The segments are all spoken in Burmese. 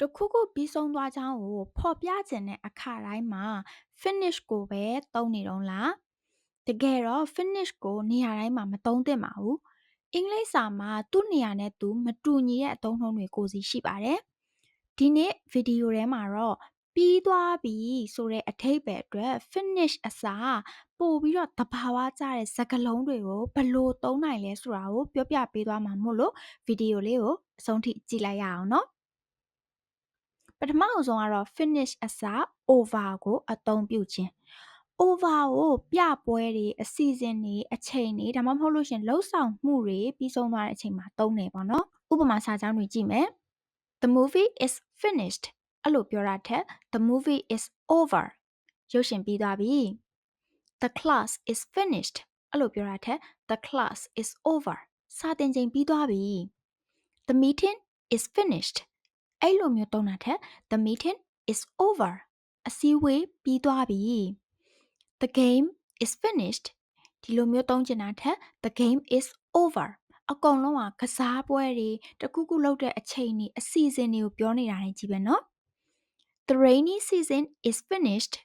တခုခုပြီးဆုံးသွားကြောင်းကိုဖော်ပြချင်တဲ့အခါတိုင်းမှာ finish ကိုပဲသုံးနေတုံးလားတကယ်တော့ finish ကိုနေရာတိုင်းမှာမသုံးသင့်ပါဘူးအင်္ဂလိပ်စာမှာသူ့နေရာနဲ့သူမတူညီတဲ့အသုံးနှုန်းတွေကိုစီရှိပါတယ်ဒီနေ့ဗီဒီယိုထဲမှာတော့ပြီးသွားပြီဆိုတဲ့အထိပ္ပယ်အတွက် finish အစားပို့ပြီးတော့တဘာဝကျတဲ့စကားလုံးတွေကိုဘယ်လိုသုံးနိုင်လဲဆိုတာကိုပြောပြပေးသွားမှာမို့လို့ဗီဒီယိုလေးကိုအဆုံးထိကြည့်လိုက်ရအောင်နော် ပထမအဆုံးကတော့ finish အစား over ကိုအသုံးပြုခြင်း over ကိုပြပွဲတွေအစီအစဉ်တွေအချိန်တွေဒါမှမဟုတ်လို့ရှရင်လှုပ်ဆောင်မှုတွေပြီးဆုံးသွားတဲ့အချိန်မှာသုံးတယ်ပေါ့နော်ဥပမာစာကြောင်းတွေကြည့်မယ် The movie is finished အဲ့လိုပြောတာထက် The movie is over ရုပ်ရှင်ပြီးသွားပြီ The class is finished အဲ့လိုပြောတာထက် The class is over စာသင်ချိန်ပြီးသွားပြီ The meeting is finished အဲ့လိုမျိုးသုံးတာထက် The meeting is over အစည်းအဝေးပြီးသွားပြီ The game is finished ဒီလိုမျိုးသုံးချင်တာထက် The game is over အကုန်လုံးကကစားပွဲတွေတခုခုလုပ်တဲ့အချိန်တွေအစီအစဉ်တွေကိုပြောနေတာနေကြီးပဲเนาะ The rainy season is finished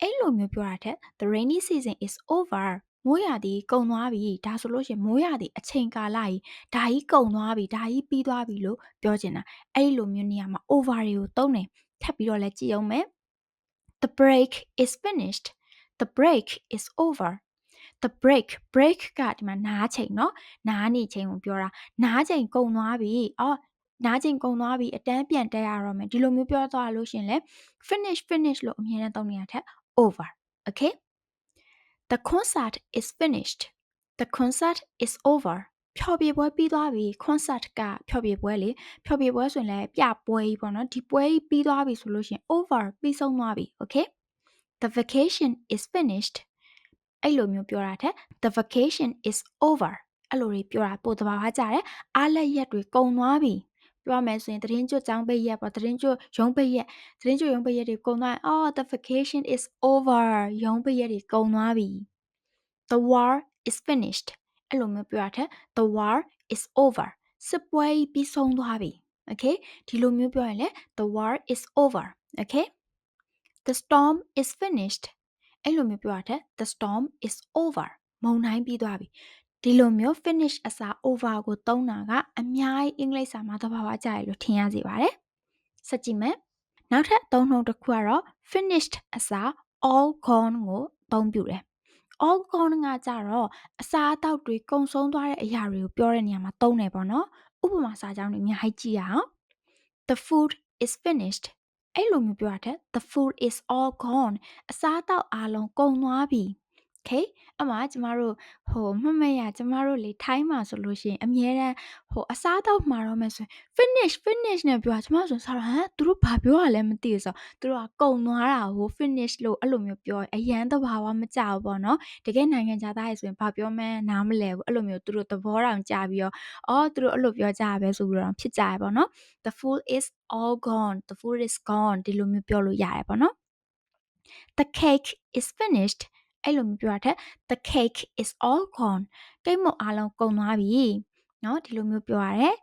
အဲ့လိုမျိုးပြောတာထက် The rainy season is over မိုးရာသီကုန်သွားပြီဒါဆိုလို့ရှိရင်မိုးရာသီအချိန်ကာလကြီးဒါကြီးကုန်သွားပြီဒါကြီးပြီးသွားပြီလို့ပြောချင်တာအဲ့လိုမျိုးနေရာမှာ over တွေကိုသုံးတယ်ထပ်ပြီးတော့လည်းကြည့်အောင်မယ် The break is finished the break is over the break break ကဒီမှာနားချိန်เนาะနားနေချိန်ကိုပြောတာနားချိန်ကုန်သွားပြီအော်နားချိန်ကုန်သွားပြီအတန်းပြန်တက်ရတော့မယ်ဒီလိုမျိုးပြောသွားလို့ရှင်လေ finish finish လို့အမြဲတမ်းသုံးနေရတဲ့ over okay the concert is finished the concert is over ဖျော်ဖြေပွဲပြီးသွားပြီ concert ကဖျော်ဖြေပွဲလေဖျော်ဖြေပွဲဆိုရင်လည်းပြပွဲကြီးပေါ့နော်ဒီပွဲကြီးပြီးသွားပြီဆိုလို့ရှိရင် over ပြီးဆုံးသွားပြီ okay the vacation is finished အဲ့လိုမျိုးပြောတာတဲ့ the vacation is over အဲ့လိုတွေပြောတာပိုတဘာဝကြတယ်အားလက်ရက်တွေကုန်သွားပြီ ပြောမယ်ဆိုရင်သတင်းကျွတ်ចောင်းပိတ်ရက်ပေါ့သတင်းကျွတ်ရုံးပိတ်ရက်သတင်းကျွတ်ရုံးပိတ်ရက်တွေကုန်သွားရင် oh the vacation is over ရုံးပိတ်ရက်တွေကုန်သွားပြီ the war is finished အဲ့လိုမျိုးပြောတာတဲ့ the war is over စစ်ပွဲပြီးဆုံးသွားပြီ okay ဒီလိုမျိုးပြောရင်လေ the war is over okay the storm is finished အဲ့လိုမျိုးပြောတာတဲ့ the storm is over မုန်တိုင်းပြီးသွားပြီ ဒီလိုမျိုး finish အစား over ကိုသုံးတာကအများကြီးအင်္ဂလိပ်စာမှာသဘာဝကျရလို့ထင်ရစေပါတယ်။ဆက်ကြည့်မယ်။နောက်ထပ်သုံးနှုန်းတစ်ခုကတော့ finished အစား all gone ကိုသုံးပြုတယ်။ all gone ကကြတော့အစားအသောက်တွေကုန်ဆုံးသွားတဲ့အရာတွေကိုပြောတဲ့နေရာမှာသုံးတယ်ပေါ့နော်။ဥပမာစာကြောင်းတွေအများကြီးကြည့်ရအောင်။ The food is finished အဲ့လိုမျိုးပြောတာတဲ့ the food is all gone အစားအသောက်အားလုံးကုန်သွားပြီ Okay အမှကျမတို့ဟိုမမရကျမတို့လေထိုင်းမှာဆိုလို့ရှိရင်အများတန်းဟိုအစားတော့မှာတော့မယ်ဆိုရင် finish finish နဲ့ပြောကျမဆိုဆရာဟမ်သူတို့ဘာပြောရလဲမသိဘူးဆိုသူတို့ကကုံသွားတာဟို finish လို့အဲ့လိုမျိုးပြောအရန်တဘာဝမကြောက်ဘောနော်တကယ်နိုင်ငံခြားသားရေဆိုရင်ဘာပြောမှန်းနားမလဲဘူးအဲ့လိုမျိုးသူတို့သဘောတောင်ကြပြီးတော့အော်သူတို့အဲ့လိုပြောကြရပဲဆိုပြီးတော့ဖြစ်ကြရပေါ့နော် the fool is all gone the fool is gone ဒီလိုမျိုးပြောလို့ရတယ်ပေါ့နော် the cake is finished အဲ့လိုမျိုးပြောတဲ့ the cake is all gone ကိတ်မုတ်အားလုံးကုန်သွားပြီเนาะဒီလိုမျိုးပြောရတယ်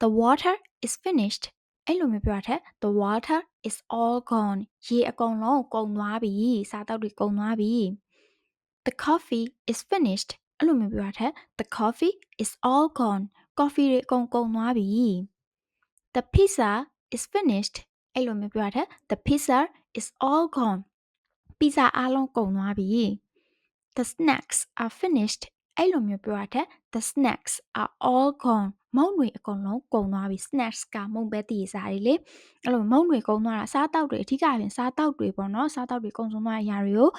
the water is finished အဲ့လိုမျိုးပြောတဲ့ the water is all gone ရေအကုန်လုံးကုန်သွားပြီစားတောက်တွေကုန်သွားပြီ the coffee is finished အဲ့လိုမျိုးပြောတဲ့ the coffee is all gone coffee တွေအကုန်ကုန်သွားပြီ the pizza is finished အဲ့လိုမျိုးပြောတဲ့ the pizza is all gone ပီ ဇာအားလုံးကုန်သွားပြီ the snacks are finished အဲ့လိုမျိုးပြောတဲ့ the snacks are all gone မုံတွေအကုန်လုံးကုန်သွားပြီ snacks ကမုံပဲတည်စားတွေလေအဲ့လိုမုံတွေကုန်သွားတာစားတောက်တွေအထူးကပြင်စားတောက်တွေပေါ့နော်စားတောက်တွေကုန်ဆုံးသွားတဲ့အရာတွေကို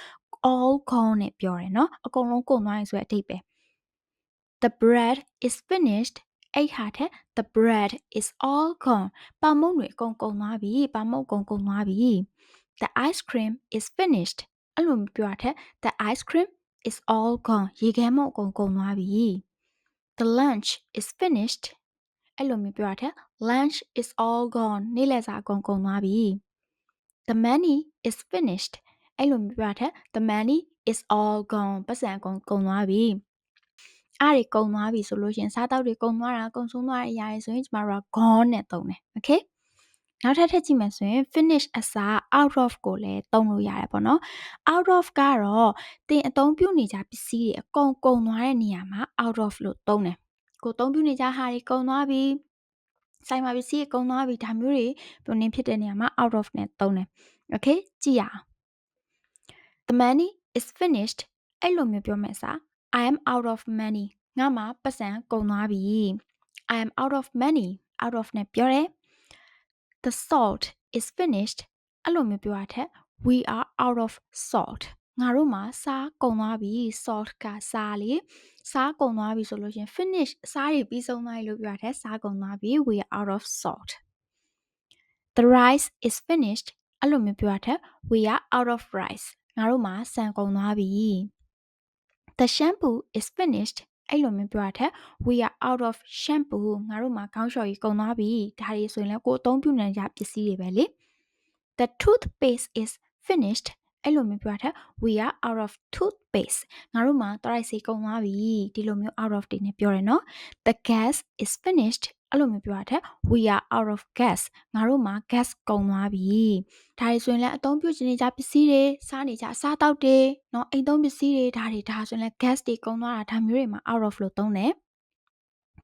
all gone နဲ့ပြောတယ်နော်အကုန်လုံးကုန်သွားရင်ဆိုတဲ့အဓိပ္ပာယ် the bread is finished အဲ့ဟာတဲ့ the bread is all gone ပါမုံတွေအကုန်ကုန်သွားပြီပါမုံအကုန်ကုန်သွားပြီ the ice cream is finished အဲ့လိုပြောတဲ့ the ice cream is all gone ရေခဲမုံအကုန်ကုန်သွားပြီ the lunch is finished အဲ့လိုမျိုးပြောတဲ့ lunch is all gone နေ့လယ်စာအကုန်ကုန်သွားပြီ the money is finished အဲ့လိုမျိုးပြောတဲ့ the money is all gone ပတ်စံအကုန်ကုန်သွားပြီအားတွေကုန်သွားပြီဆိုလို့ရှင်စားတောက်တွေကုန်သွားတာကုန်ဆုံးသွားတဲ့အရာတွေဆိုရင်ကျမတို့က gone နဲ့သုံးတယ် okay နောက်ထပ်ထပ်ကြည့်မယ်ဆိုရင် finish အစား out of ကိုလည်းသုံးလို့ရတယ်ပေါ့နော် out of ကတော့တင်အသုံးပြုနေကြပစ္စည်းတွေအကုန်ကုန်သွားတဲ့နေရာမှာ out of လို့သုံးတယ်ကိုအသုံးပြုနေကြဟာတွေကုန်သွားပြီဆိုင်မှာပစ္စည်းတွေကုန်သွားပြီဒါမျိုးတွေပုံနေဖြစ်တဲ့နေရာမှာ out of နဲ့သုံးတယ် okay ကြည့်ရအောင် the money is finished အဲ့လိုမျိုးပြောမယ်စာ I am out of money ငါမှာပတ်စံကုန်သွားပြီ I am out of money out of နဲ့ပြောတယ် the salt is finished အဲ့လိုမျိုးပြောရတဲ့ we are out of salt ငါတို့မှာစားကုန်သွားပြီ salt ကစားလေစားကုန်သွားပြီဆိုလို့ရှင် finish စားတွေပြီးဆုံးသွားပြီလို့ပြောရတဲ့စားကုန်သွားပြီ we are out of salt the rice is finished အဲ့လိုမျိုးပြောရတဲ့ we are out of rice ငါတို့မှာဆန်ကုန်သွားပြီ the shampoo is finished အဲ့လိုမျိုးပြောရတဲ့ we are out of shampoo ငါတို့မှာခေါင်းလျှော်ကြီးကုန်သွားပြီဒါတွေဆိုရင်လည်းကိုယ်အသုံးပြုနေကြပစ္စည်းတွေပဲလေ the toothpaste is finished အဲ့လိုမျိုးပြောတဲ့ we are out of toothpaste ငါတို့မှာတရိုက်ဆေးကုန်သွားပြီဒီလိုမျိုး out of တွေနဲ့ပြောတယ်နော် the gas is finished အဲ့လိုမျိုးပြောတဲ့ we are out of gas ငါတို့မှာ gas ကုန်သွားပြီဒါတွေဆိုရင်လည်းအသုံးပြုချင်နေကြပစ္စည်းတွေစားနေကြအစားအသောက်တွေเนาะအိမ်သုံးပစ္စည်းတွေဒါတွေဒါဆိုရင်လည်း gas တွေကုန်သွားတာဒါမျိုးတွေမှာ out of လို့သုံးတယ်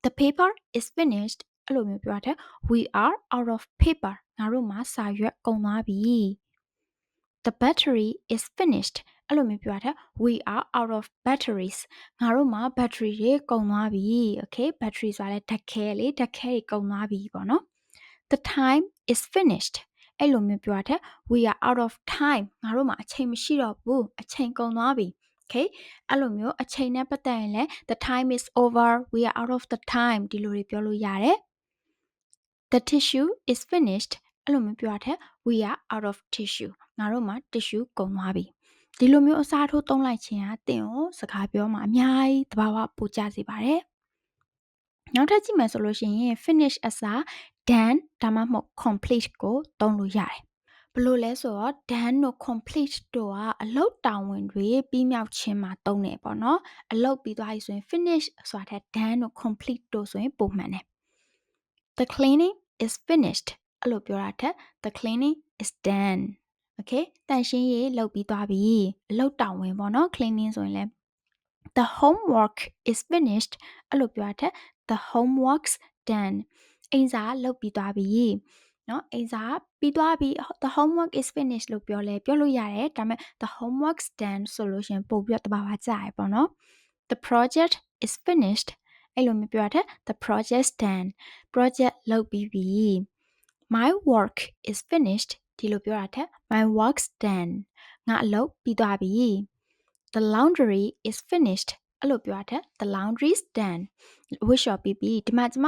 the paper is finished အဲ့လိုမျိုးပြောတဲ့ we are out of paper ငါတို့မှာစာရွက်ကုန်သွားပြီ the battery is finished အဲ့လိုမျိုးပြောတာ we are out of batteries ငါတို့မှာ battery တွေကုန်သွားပြီ okay battery ဆိုတာလဲဓာတ်ခဲလေဓာတ်ခဲတွေကုန်သွားပြီပေါ့နော် the time is finished အဲ့လိုမျိုးပြောတာ we are out of time ငါတို့မှာအချိန်မရှိတော့ဘူးအချိန်ကုန်သွားပြီ okay အဲ့လိုမျိုးအချိန်နဲ့ပတ်သက်ရင်လဲ the time is over we are out of the time ဒီလိုတွေပြောလို့ရတယ် the tissue is finished အဲ့လိုမျိုးပြောတဲ့ we are out of tissue ငါတို့မှာ tissue ကုန်သွားပြီဒီလိုမျိုးအစားထိုးသုံးလိုက်ခြင်းဟာတင့်ကိုစကားပြောမှာအများကြီးသဘာဝပိုကျစေပါတယ်နောက်ထပ်ကြည့်မယ်ဆိုလို့ရှိရင် finish အစား done ဒါမှမဟုတ် complete ကိုသုံးလို့ရတယ်ဘလို့လဲဆိုတော့ done တို့ complete တို့ကအလုပ်တာဝန်တွေပြီးမြောက်ခြင်းမှာသုံးတယ်ပေါ့နော်အလုပ်ပြီးသွားပြီဆိုရင် finish ဆိုတာတဲ့ done တို့ complete တို့ဆိုရင်ပုံမှန်တယ် the cleaning is finished အဲ့လိုပြောတာထက် the cleaning is done okay တန်ရှင်းရေးလုပ်ပြီးသွားပြီအလုပ်တောင်ဝင်ပေါ့နော် cleaning ဆိုရင်လည်း the homework is finished အဲ့လိုပြောတဲ့ the homeworks done အိမ်စာလုပ်ပြီးသွားပြီเนาะအိမ်စာပြီးသွားပြီ the homework is finished လို့ပြောလဲပြောလို့ရတယ်ဒါပေမဲ့ the homeworks done ဆိုလို့ရှင်ပို့ပြီးတော့တဘာဝကြရပေါ့နော် the project is finished အဲ့လိုမျိုးပြောတဲ့ the project done project လုပ်ပြီးပြီ my work is finished ဒီလိုပြောတာထက် my work's done ငါအလုပ်ပြီးသွားပြီ the laundry is finished အဲ့လိုပြောတဲ့ the laundry's done ဝှရှော်ပြီးပြီဒီမှာကျမ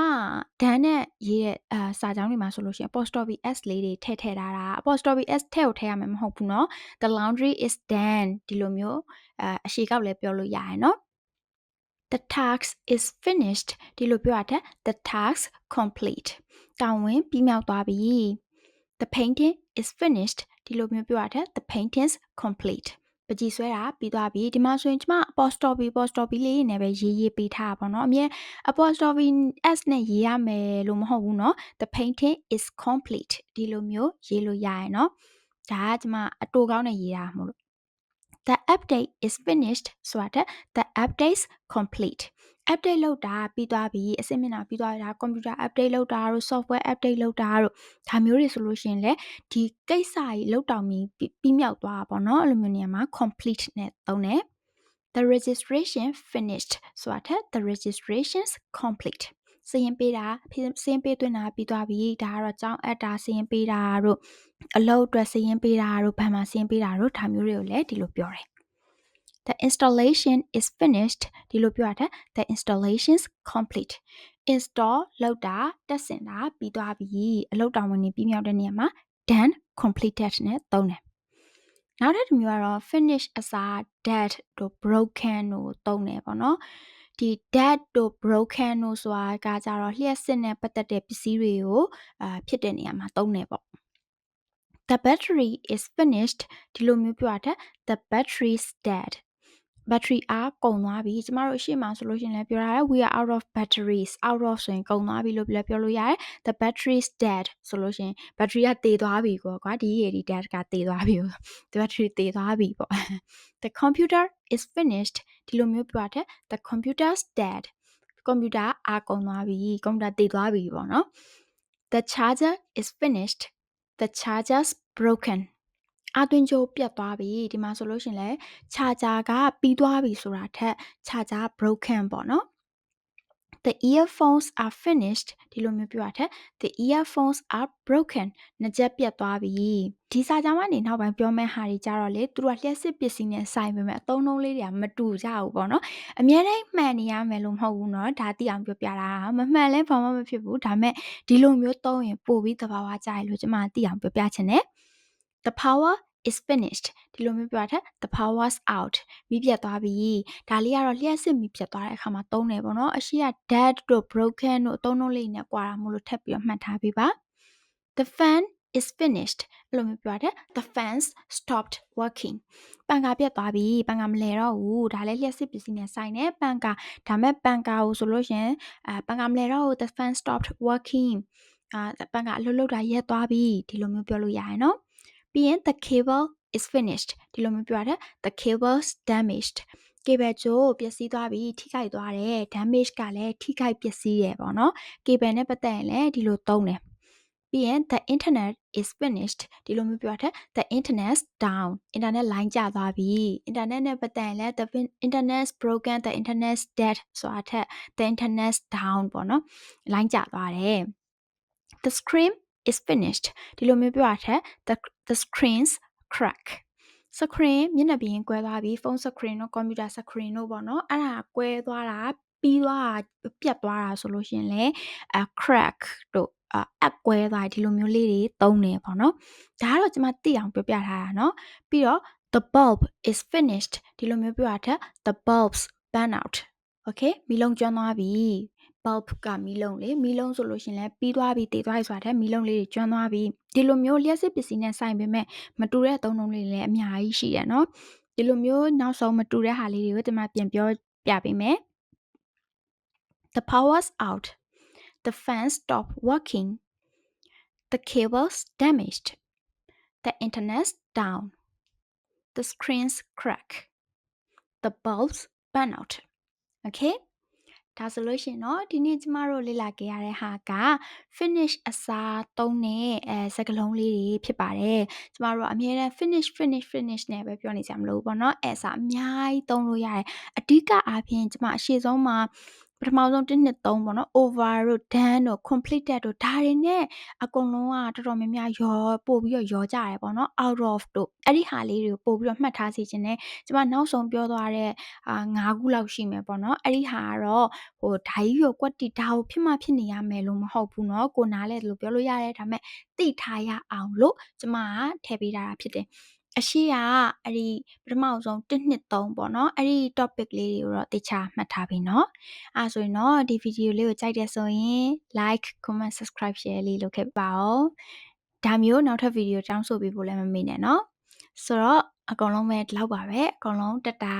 done နဲ့ရေးတဲ့အာစာကြောင်းတွေမှာဆိုလို့ရှိရင် apostrophe s လေးတွေထည့်ထည့်ထားတာ apostrophe s ထည့်ကိုထည့်ရမှာမဟုတ်ဘူးเนาะ the laundry is done ဒီလိုမျိုးအာအရှိကောက်လည်းပြောလို့ရတယ်เนาะ the task is finished ဒီလိုပြောရတဲ့ the task complete တာဝန်ပြီးမြောက်သွားပြီ the painting is finished ဒီလိုမျိုးပြောရတဲ့ the painting's complete ပကြည်ဆွဲတာပြီးသွားပြီဒီမှာဆိုရင်ကျမ apostrophe apostrophe လေးနဲ့ပဲရေးရေးပေးထားပါတော့အမြဲ apostrophe s နဲ့ရေးရမယ်လို့မဟုတ်ဘူးเนาะ the painting is complete ဒီလိုမျိုးရေးလို့ရရเนาะဒါကကျမအတူကောင်းနဲ့ရေးတာမဟုတ်လို့ the update is finished ဆိုတာတဲ့ the updates complete update လုပ်တာပြီးသွားပြီအစစ်မျက်နှာပြီးသွားတာ computer update လုပ်တာတို့ software update လုပ်တာတို့ဒါမျိုးတွေဆိုလို့ရှိရင်လေဒီကိစ္စကြီးလောက်တောင်ပြီးပြီးမြောက်သွားတာပေါ့နော်အဲ့လိုမျိုးနေရာမှာ complete နဲ့သုံးတယ် the registration finished ဆိုတာတဲ့ the registrations complete စရင်ပေးတာစရင်ပေးသွင်းတာပြီးသွားပြီဒါကတော့ကြောင်းအပ်တာစရင်ပေးတာတို့အလုပ်အတွက်စရင်ပေးတာတို့ဗန်မှာစရင်ပေးတာတို့ဒါမျိုးတွေကိုလည်းဒီလိုပြောတယ် the installation is finished ဒီလိုပြောရတဲ့ the installations complete install လောက်တာတက်ဆင်တာပြီးသွားပြီအလုပ်တောင်ဝင်နေပြီးမြောက်တဲ့နေရာမှာ done completed နဲ့သုံးတယ်နောက်ထပ်တစ်မျိုးကတော့ finish အစား dead တို့ broken တို့သုံးတယ်ပေါ့နော် ဒီ dead တို့ broken တို့ဆိုတာကကြတော့လျှက်စစ်နဲ့ပတ်သက်တဲ့ပစ္စည်းတွေကိုအာဖြစ်တဲ့နေရာမှာသုံးတယ်ပေါ့ the battery is finished ဒီလိုမျိုးပြောတာ the battery's dead battery အားကုန်သွားပြီကျမတို့ရှေ့မှာဆိုလို့ရှရင်လည်းပြောရတယ် we are out of batteries out of ဆိုရင်ကုန်သွားပြီလို့လည်းပြောလို့ရတယ် the battery is dead ဆိုလို့ရှရင် battery ကတေသွားပြီပေါ့ကွာဒီရေဒီ dead ကတေသွားပြီ the battery တေသွားပြီပေါ့ the computer is finished ဒီလိုမျိုးပြောတဲ့ the computer's dead ကွန်ပျူတာအားကုန်သွားပြီကွန်ပျူတာတေသွားပြီပေါ့နော် the charger is finished the charger's broken အသွင်ကြိုပြတ်သွားပြီဒီမှာဆိုလို့ရှရင်လဲ charger ကပြီးသွားပြီဆိုတာထက် charger broken ပေါ့နော် the earphones are finished ဒီလိုမျိုးပြောတာထက် the earphones are broken နှစ်ချက်ပြတ်သွားပြီဒီစာကြောင်းကနေနောက်ပိုင်းပြောမဲ့ဟာတွေကြတော့လေသူတို့ကလျှက်စစ်ပစ္စည်းနဲ့ဆိုင်ပေမဲ့အသုံးနှုန်းလေးတွေကမတူကြဘူးပေါ့နော်အများတိုင်းမှန်နေရမယ်လို့မဟုတ်ဘူးเนาะဒါသိအောင်ပြောပြတာမမှန်လဲဘာမှမဖြစ်ဘူးဒါမဲ့ဒီလိုမျိုးသုံးရင်ပို့ပြီးသဘာဝကြရလို့ကျွန်မသိအောင်ပြောပြချင်တယ် the power is finished ဒီလိုမျိုးပြောတာ the power's out မိပြတ်သွားပြီဒါလေးကတော့လျှက်စစ်မိပြတ်သွားတဲ့အခါမှာသုံးတယ်ပေါ့နော်အရှိက dead တို့ broken တို့အသုံးနှုန်းလေးနဲ့꽌တာမို့လို့ထပ်ပြီးတော့မှတ်ထားပေးပါ the fan is finished အဲ့လိုမျိုးပြောတာ the fans stopped working ပန်ကာပြတ်သွားပြီပန်ကာမလဲတော့ဘူးဒါလည်းလျှက်စစ်ပစ္စည်းနဲ့ဆိုင်တယ်ပန်ကာဒါမဲ့ပန်ကာကိုဆိုလို့ရှင်အဲပန်ကာမလဲတော့ဘူး the fan stopped working အာပန်ကာအလုပ်လုပ်တာရက်သွားပြီဒီလိုမျိုးပြောလို့ရရနော် ပြီးရင် the cable is finished ဒီလိုမျိုးပြောရတယ် the cable's damaged cable ကျိုးပျက်စီးသွားပြီထိခိုက်သွားတယ် damage ကလည်းထိခိုက်ပျက်စီးတယ်ပေါ့နော် cable နဲ့ပတ်သက်ရင်လည်းဒီလိုသုံးတယ်ပြီးရင် the internet is finished ဒီလိုမျိုးပြောတဲ့ the internet's down internet line ကျသွားပြီ internet နဲ့ပတ်သက်ရင်လည်း the internet's broken the internet's dead ဆိုတာထက် the internet's down ပေါ့နော် line ကျသွားတယ် the screen is finished ဒီလိုမျိုးပြောတာထက် the the screens crack screen မျက်နှာပြင်ကွဲသွားပြီဖုန်း screen တို့ computer screen တို့ပေါ့နော်အဲ့ဒါကွဲသွားတာပြီးသွားတာပြတ်သွားတာဆိုလို့ရှင်လေ crack တို့အက်ကွဲသွားဒီလိုမျိုးလေးတွေသုံးတယ်ပေါ့နော်ဒါကတော့ကျွန်မသိအောင်ပြောပြထားတာနော်ပြီးတော့ the bulb is finished ဒီလိုမျိုးပြောတာ the bulbs burn out okay မီးလုံးကျွမ်းသွားပြီ bulb ကမီးလုံးလေမီးလုံးဆိုလို့ရှင်လဲပြီးသွားပြီးတည်သွားပြီဆိုတာတဲ့မီးလုံးလေးတွေကျွမ်းသွားပြီးဒီလိုမျိုးလျှက်စစ်ပစ္စည်းနဲ့ဆိုင်ပေမဲ့မတူတဲ့အသုံးအနှုန်းလေးလည်းအများကြီးရှိရနော်ဒီလိုမျိုးနောက်ဆုံးမတူတဲ့ဟာလေးတွေကိုဒီမှာပြန်ပြောပြပေးမယ် The power's out The fan stopped working The cable's damaged The internet's down The screen's crack The bulb's burn out Okay ဒါဆိုလို့ရှင်เนาะဒီနေ့ကျမတို့လေ့လာခဲ့ရတဲ့ဟာက finish အစားသုံးတဲ့အဲစကားလုံးလေးတွေဖြစ်ပါတယ်ကျမတို့အမြဲတမ်း finish finish finish နဲ့ပဲပြောနေကြမလို့ပေါ့เนาะအဲစားအများကြီးသုံးလို့ရတယ်အဓိကအားဖြင့်ကျမအရှိဆုံးမှာ ပထမဆုံး1နှစ်3ပေါ့နော် over တို့ done တို့ completed တို့ဒါတွေနဲ့အကုန်လုံးကတော်တော်များများရောပို့ပြီးတော့ရောကြရတယ်ပေါ့နော် out of တို့အဲ့ဒီဟာလေးတွေကိုပို့ပြီးတော့မှတ်ထားစီခြင်းနဲ့ကျွန်မနောက်ဆုံးပြောသွားတဲ့အာ၅ခုလောက်ရှိမယ်ပေါ့နော်အဲ့ဒီဟာကတော့ဟိုဓာကြီးရောကွက်တီဒါကိုဖြစ်မှဖြစ်နေရမယ်လို့မဟုတ်ဘူးเนาะကိုနားလဲလို့ပြောလို့ရတယ်ဒါပေမဲ့သိထားရအောင်လို့ကျွန်မကထည့်ပေးတာဖြစ်တယ် အရှိကအဲ့ဒီပထမဆုံး1နှစ်3ပေါ့နော်အဲ့ဒီ topic လေးတွေကိုတော့တေချာမှတ်ထားပြီเนาะအဲဆိုရင်တော့ဒီဗီဒီယိုလေးကိုကြိုက်တယ်ဆိုရင် like comment subscribe share လေးလုပ်ခဲ့ပါဦးဒါမျိုးနောက်ထပ်ဗီဒီယိုတောင်းဆိုပေးဖို့လည်းမမေ့နဲ့เนาะဆိုတော့အကုန်လုံးပဲဒီလောက်ပါပဲအကုန်လုံးတတာ